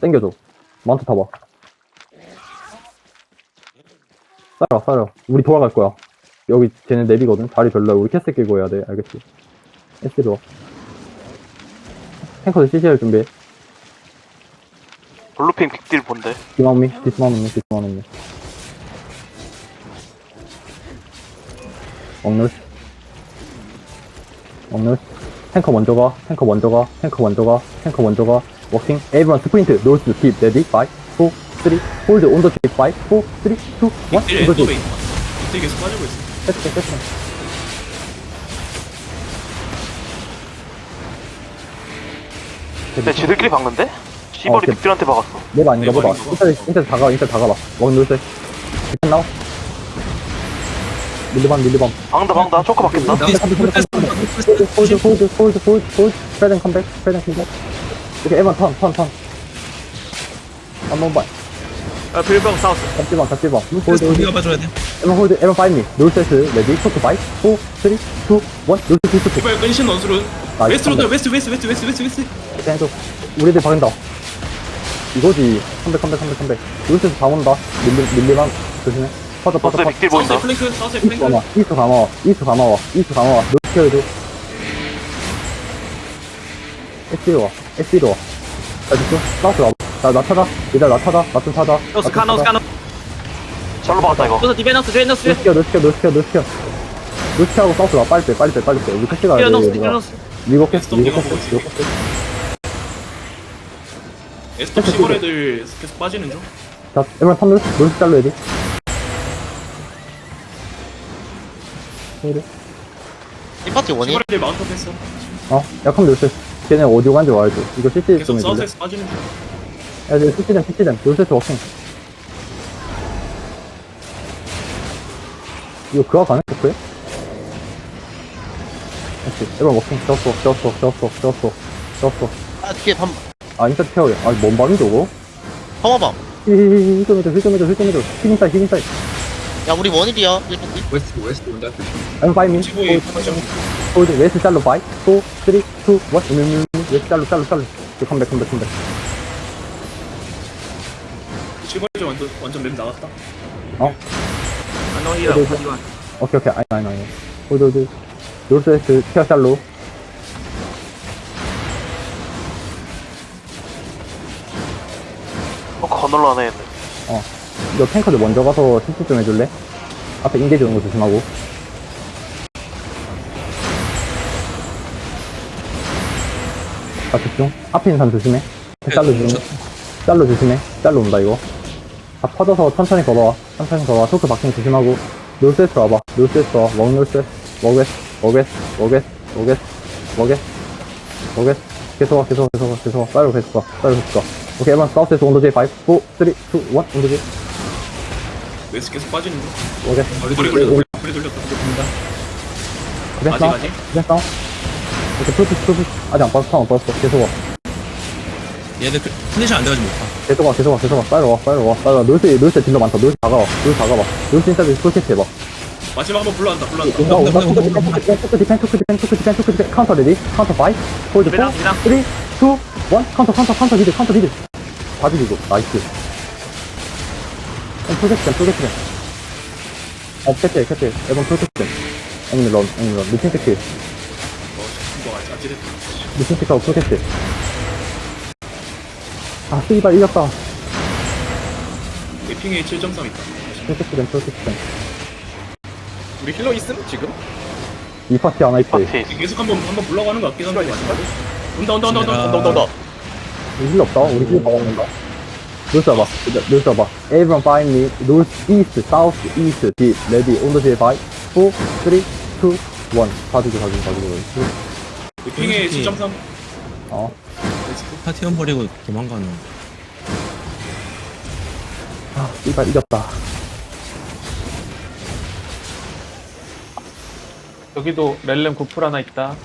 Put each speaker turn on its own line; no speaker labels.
땡겨줘. 마운트 타봐. 싸라, 싸라. 우리 돌아갈 거야. 여기 쟤네 내비거든. 자리 별로야. 우리 캐스 끼고 해야 돼. 알겠지? SD로 와. 탱커들 CCR 준비해.
블루핑 빅딜 본데.
디마운미, 디스마운미, 디스마운미. 억널스. 억널스. 탱커 먼저 가, 탱커 먼저 가, 탱커 먼저 가, 탱커 먼저 가. 워킹. 에이브런 스프린트. 노스 딥. 레디. 5, 4, 3. 홀드 온더 딥. 5, 4, 3, 2, 1.
빅딜
온더
엔더베
딥.
있다. 빅딜 계속 빠지고 있어.
패스, 패스.
근데 지들끼리 박는데? 시벌이
그-
빅딜한테 박았어.
내가 아닌가
네,
보다.
거.
인터, 인터 다가, 인터 다가봐. 원 놀세. 일단 나와. 밀리밤, 밀리밤.
박는다 박는다. 초크 박힌다.
홀드, 홀드, 홀드, 홀드, 홀드, 홀드. 프레덴 컴백, 프레덴 컴백. 이렇게 에반 턴, 턴, 턴. 한번 봐.
아, 빌방 사우스.
잡지방, 잡지방. 홀드,
그래서
홀드.
우리가 봐줘야 돼.
에반 홀드, 에반 파이미. 놀세스, 레디, 초크 바이. 4, 3, 2, 1. 놀세, 스
제발 끈신 원수로.
나이스,
웨스트로. 들 웨스트 웨스트 웨스트 웨스트 웨스트 웨스트.
이렇게 해줘. 우리들 박은다. 이거지. 컴백, 컴백, 컴백, 컴백. 놀세스 다 온다. 밀리, 밀리밤. 조심해. 퍼져, 퍼져, 퍼져.
빅딜 보인다.
사우스 플랭크 사우스
이스
플랭크.
가마, 이스 가마, 이스 가마, 이스 가마, 노스케어도. SD로 와, SD로 와. 자, 집중. 사우스 와봐. 나, 나 찾아. 얘들아, 나 찾아. 나좀 찾아.
노스 카노, 카노.
잘로 박았다 이거.
노스 디베너스, 디베너스.
노스케어, 노스케어, 노스케어, 노스케어. 노스케어하고 사우스 와. 빨리 빼, 빨리 빼, 빨리 빼. 우리 캐시 가야 돼.
디베너스,
얘들아.
디베너스.
미국
스톱,
미국
보고
미국.
에스톱 시골 애들 계속 빠지는 중.
자, 놀스, 놀스 잘로 해야 돼.
이 파티 원이
시골 애들 마운트업 했어.
어, 약간 놀스. 걔네 어디로 간지 와야지. 이거 CC 좀
계속
해줄래?
사우스에서 빠지는 중.
야, 이제 CC전, CC전. 놀스에서 워킹. 이거 그거 가능? 토크에? 오케이. 에브런 워킹. 졌어, 졌어, 졌어, 졌어, 졌어.
아 뒤에 한
아, 인터 케어야. 아, 뭔 말인 저거?
펑어방
힐좀 해줘, 힐 좀 해줘, 힐 좀 해줘. 힐 인사이, 힐 인사이.
야 우리 원일이야 1분기
웨스트 웨스트 온다 조심.
I'm five min.
지구에 가장
홀드, 웨스트 잘로 5, 4, 3, 2, 1. 음, 음, 음. 웨스트 잘로, 잘로, 잘로. 이거 컴백, 컴백, 컴백.
애들 완전 완전 맵 나갔다.
아노 히어,
네, 네.
디반.
오케이, 오케이. 아니, 아니, 아니. 홀드, 홀드. 노스 웨스트 케어 잘로.
어 건널라네 얘네.
이거 탱커들 먼저 가서 실수 좀 해줄래? 앞에 인게지 오는 거 조심하고. 아, 집중. 앞에 있는 사람 조심해. 잘로 조심해. 잘로 조심해. 잘로 온다, 이거. 다 퍼져서 천천히 걸어와. 천천히 걸어와. 토크 박힌 조심하고. 놀세스 와봐. 놀세스 와. 워 놀세스. 워게스. 워게스. 워게스. 워게스. 워게스. 워게스. 계속 와, 계속 와, 계속 와, 계속 와. 빨리 계속 가. 빨리 계속 가. 오케이, 에반 사우스에서 온도제 5, 4, 3, 2, 1, 온도제.
웨스트 계속 빠지는 중.
워게스.
머리 돌렸다. 머리 돌렸다.
그래, 싸워. 그래, 싸워. 이렇게 풀푸시, 풀푸시. 아직 안 빠졌어, 안 빠졌어. 계속 와.
얘들 컨디션 안 돼가지고 못 가.
계속 와, 계속 와, 계속 와. 빨리 와, 빨리 와. 빨리 와. 놀스, 놀스 딜러 많다. 놀스 다가와. 놀스 다가와. 놀스 인터뷰 풀캐치 해봐.
마지막 한번 불러한다. 불러한다.
온다, 온다. 토크 디펜, 토크 디펜, 토크 디펜, 토크 디펜, 토크 디펜, 토크 디펜. 카운터 레디. 카운터 5, 홀드 4,
미랑, 미랑.
3, 2, 1. 카운터, 카운터, 카운터 리드, 카운터 리드. 다 죽이고. 나이스. 풀캐치, 풀캐치. 어, 캐치, 캐치. 에번 풀캐치. 앵글 런, 앵글 런. 미팅 캐치.
어, 이거 아직.
미팅 캐치하고 풀캐치. 아, 씨발, 이겼다.
핑에 7.3 있다.
풀캐치된, 풀캐치된.
우리 힐러 있음 지금?
이 파티 하나 있대.
파티.
계속 한번 한번 불러가는 것 같긴 한데. 온다 온다 온다 온다
온다,
온다 온다.
우리 힐 없다. 우리 힐 먹었는다. 놀스 와봐. 놀스 와봐. Everyone find me. North, East, South, East, Deep, Ready. On the J5. 4, 3, 2, 1. 다 죽여, 다 죽여, 다 죽여.
핑에 7.3.
어.
파티원 버리고 도망가는
아, 씨발, 이겼다.
여기도 렐렘 구풀 하나 있다.